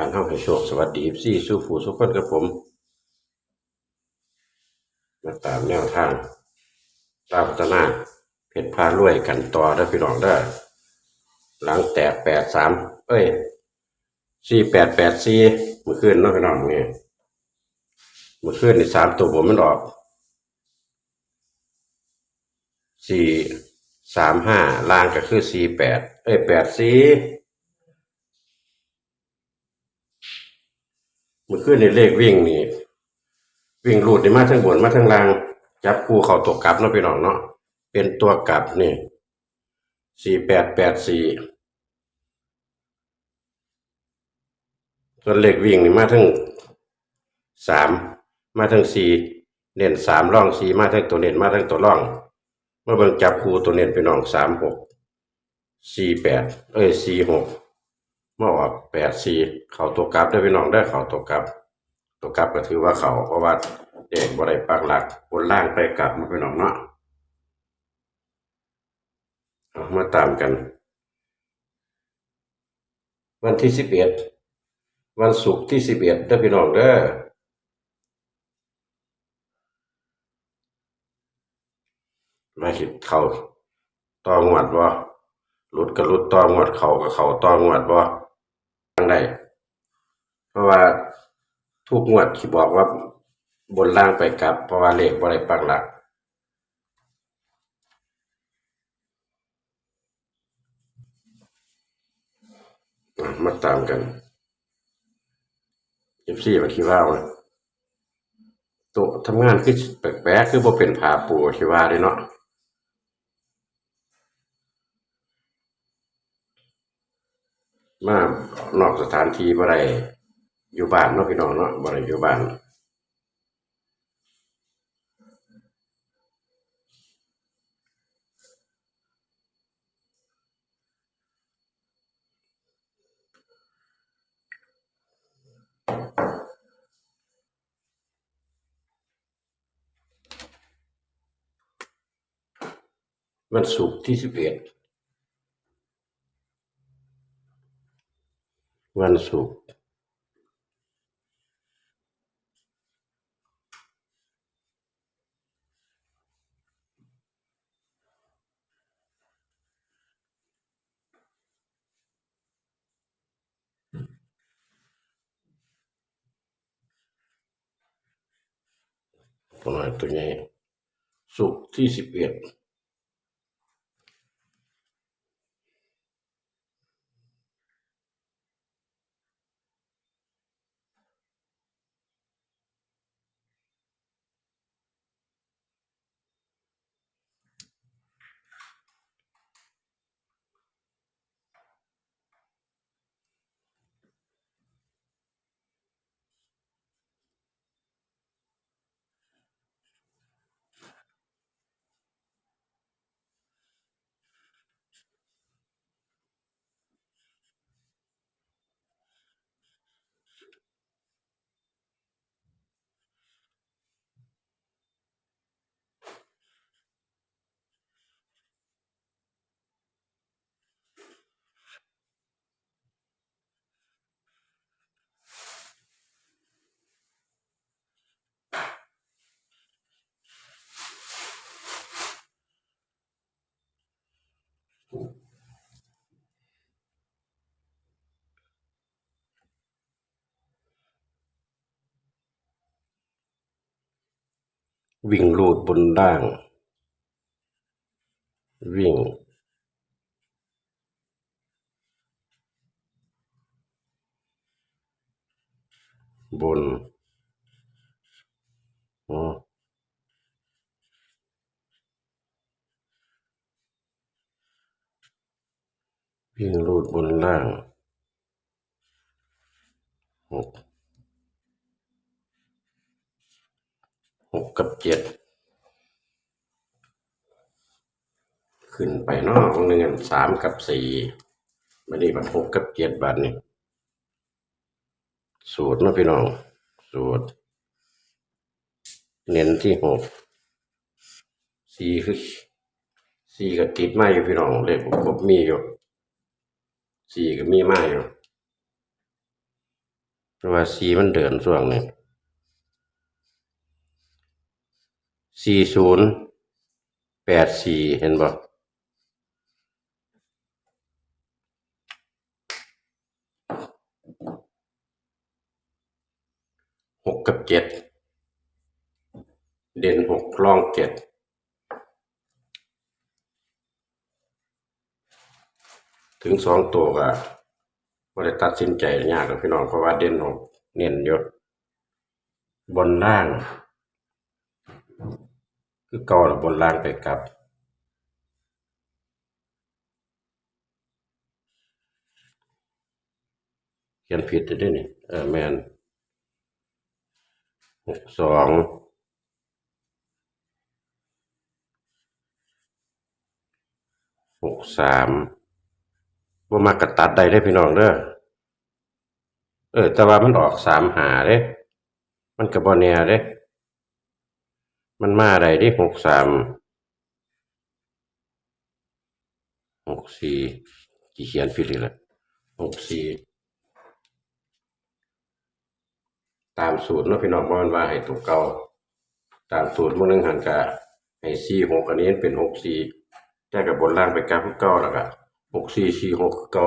บ้านเฮาให้โชคสวัสดีซี่สู้ผู้สุขคนกับผม มาตามแนวทาง ตามพัฒนาเพชรพารวยกันต่อได้พี่น้องได้หลังแตกแปดสามเอ้ยสี่แปดแปดสี่เมื่อคืนเนาะพี่น้องนี่เมื่อคืนนี่สามตัวผมมันออกสี่สามห้าล่างก็คือสี่แปดเอ้ยแปดสี่ มื่อคืนในเลขวิ่งนี่ วิ่งรูดนี่มาทั้งบนมาทั้งล่าง จับคู่เข้าตัวกลับเนาะพี่น้องเนาะเป็นตัวกลับนี่สี่แปดแปดสี่ส่วนเลขวิ่งนี่มาทั้งสามมาทั้งสี่เน้นสามร่องสี่มาทั้งตัวเน้นมาทั้งตัวร่อง เมื่อเบิ่งจับคู่ตัวเน้นพี่น้องสามหกสี่แปดเอ้ยสี่หก มาออกแปดสี่เขาตัวกลับได้พี่น้องได้เขาตัวกลับ ตัวกลับก็ถือว่าเขาเพราะว่าเด็กบ่ได้ปักหลักบนล่างไปกลับมาพี่น้องเนาะมาตามกัน วันที่สิบเอ็ดวันศุกร์ที่สิบเอ็ดได้พี่น้องเด้อมาคิดเขาต่องวดบ่หลุดก็หลุดต่องวดเขาก็เขาต่องวดบ่ ทางใดเพราะว่าทุกงวดที่บอกว่าบนล่างไปกลับ เพราะว่าเลขบ่ได้ปักหลักมาตามกันเอฟซีมาคิดว่าว่าโตทำงานคือแปลกๆคือบ่เป็นผาปูที่ว่าเด้เนาะมา นอกสถานที่บ่ได้อยู่บ้านเนาะพี่น้องเนาะบ่ได้อยู่บ้านวันศุกร์ที่สิบเอ็ด วันศุกร์ประมาณตัวนี้ศุกร์ที่สิบเอ็ด วิ่งลูดบนล่าง วิ่ง บนอ๋อวิ่งลูดบนล่างหกหกกับเจ็ด ขึ้นไปเนอกหนึ่งอันสามกับสี่ไม่ได้บันหกกับเจ็ดบาทนี่สูตรนะพี่น้อง สูตร เน้นที่หกสี่คือสี่ก็ติดมาอยู่พี่น้องเลขครบมีอยู่สี่ก็มีมาอยู่เพราะว่าสี่มันเดินช่วงนี้สี่ศูนย์แปดสี่เห็นบ่ หกกับเจ็ดเด่นหกรองเจ็ดถึงสองตัวก็บ่ได้ตัดสินใจยากหรอกพี่น้องเพราะว่าเด่นหกเน้นยศบนล่าง คือเก่าลบนล่างไปกลับเขียนผิดอยู่ด้วยนี่เออแมน หกสองหกสามว่มากระตัดได้ได้พี่น้องเด้อเออ แต่ว่ามันออกสามหาเด้ มันกับบอเนียเด้ มันมาได้ดิหกสามหกสี่กี่เขียนผิดอีกแล้วหกสี่ ตามสูตรเนาะพี่น้องมันว่าให้ตัวเก่าตามสูตรมื้อนึงหันกะให้สี่หกอันนี้เป็นหกสี่แต่กับบนล่างไปกราฟคือเก่าแล้วก็หกสี่สี่หกเก่า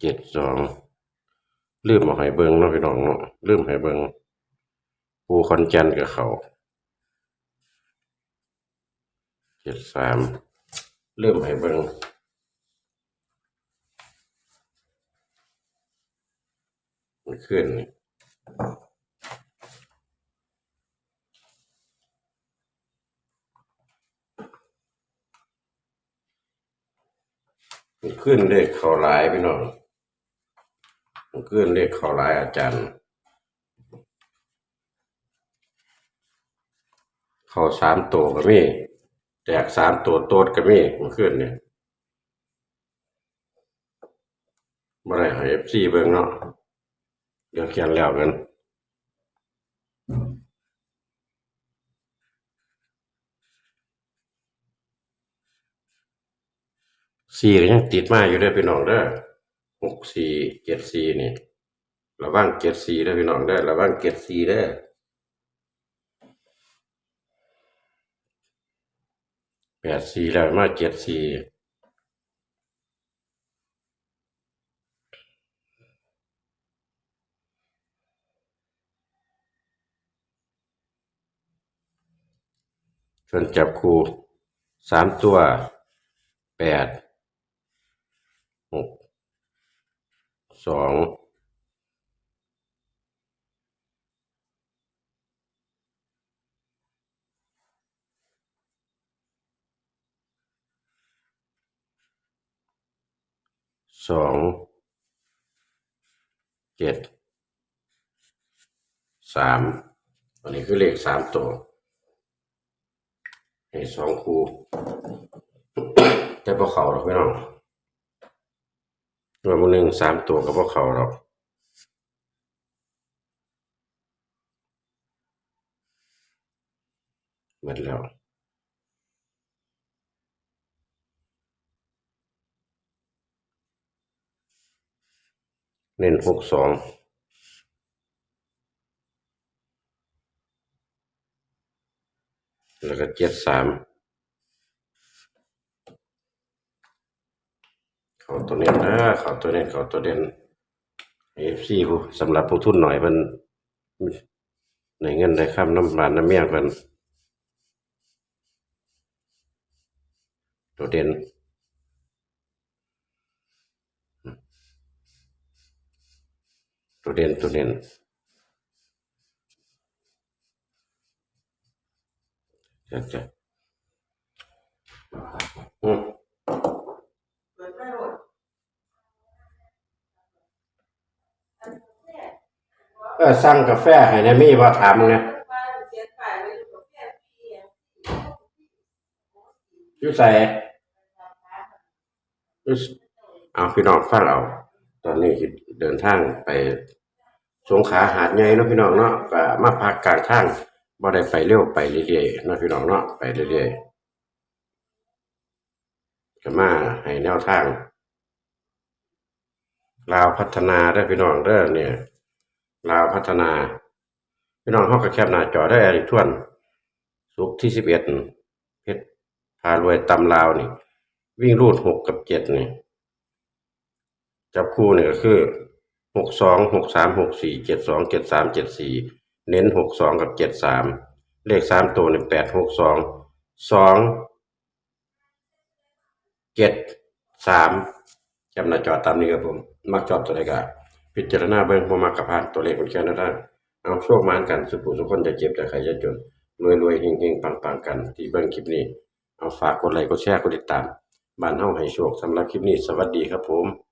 เจ็ดสองลืมเอาให้เบิงเนาะพี่น้องเนาะลืมให้เบิงปูคอนจันกับเขาเจ็ดสามลืมให้เบิ่งมันขึ้นมันขึ้นเลขเขาหลายพี่น้องมันขึ้นเลขเขาหลายอาจารย์เขาสามตัวก็มี แตกสามตัวโตดก็มีเมื่อคืนเนี่ยบ่ได้ให้เอฟซีเบิ่งเนาะเดี๋ยวเขียนแล้วกันสี่ก็ยังติดมาอยู่เด้พี่น้องเด้อหกสี่เจ็ดสี่นี่ระวังเจ็ดสี่เด้พี่น้องเด้ระวังเจ็ดสี่เด้ แปดสี่แล้วมาเจ็ดสี่ส่วนจับคู่สามตัวแปดหกสอง สองเจ็ดสามอันนี้คือเลขสามตัวให้สองคู่แต่พอเขาหรอกไม่น้องตัวมันหนึ่งสามตัวก็พอเขาหรอกหมดแล้ว เน้นหกสองแล้วก็เจ็ดสามเขาตัวเน้นนะเขาตัวเน้นเขาตัวเด่นเอฟซีผู้สำหรับผู้ทุนหน่อยมันในเงินได้ข้ามน้ำบานน้ำเมียกันตัวเด่น ตัวเด่นตัวเด่นจะจะอืมเออสั่งกาแฟให้นะมีว่าถามนะอยู่ใส่ยู่เอาพี่น้องฟังเอา ตอนนี้เดินทางไป สงขาหาดใหญ่เนาะพี่น้องเนาะก็มาพักกลางทางบ่ได้ไปเร็วไปเรื่อยๆเนาะพี่น้องเนาะไปเรื่อยๆก็มาให้แนวทางลาวพัฒนาเด้พี่น้องเด้อเนี่ยลาวพัฒนา พี่น้องเฮาก็แคปหน้าจอได้อีกทวนสุกที่11เพชรพารวยตำลาวนี่ วิ่งรูดหกกับเจ็ดนี่จับคู่นี่ก็คือ หกสองหกสามหกสี่เจ็ดสองเจ็ดสามเจ็ดสี่เน้นหกสองกับเจ็ดสามเลขสามตัวนี่แปดหกสองสองเจ็ดสามจำหน้าจอตามนี้ครับผม มักชอบตัวใดก็พิจารณาเบิ่งบ่มักกับผ่านตัวเลขมันแค่นั้นได้เอาโชคมานกันสุขสุขคนจะเจ็บแต่ใครจะจนรวยรวยๆเฮงๆปังกัน ที่เบิ่งคลิปนี้ เอาฝากกดไลค์กดแชร์กดติดตามบ้านเฮาให้โชคสำหรับคลิปนี้ สวัสดีครับผม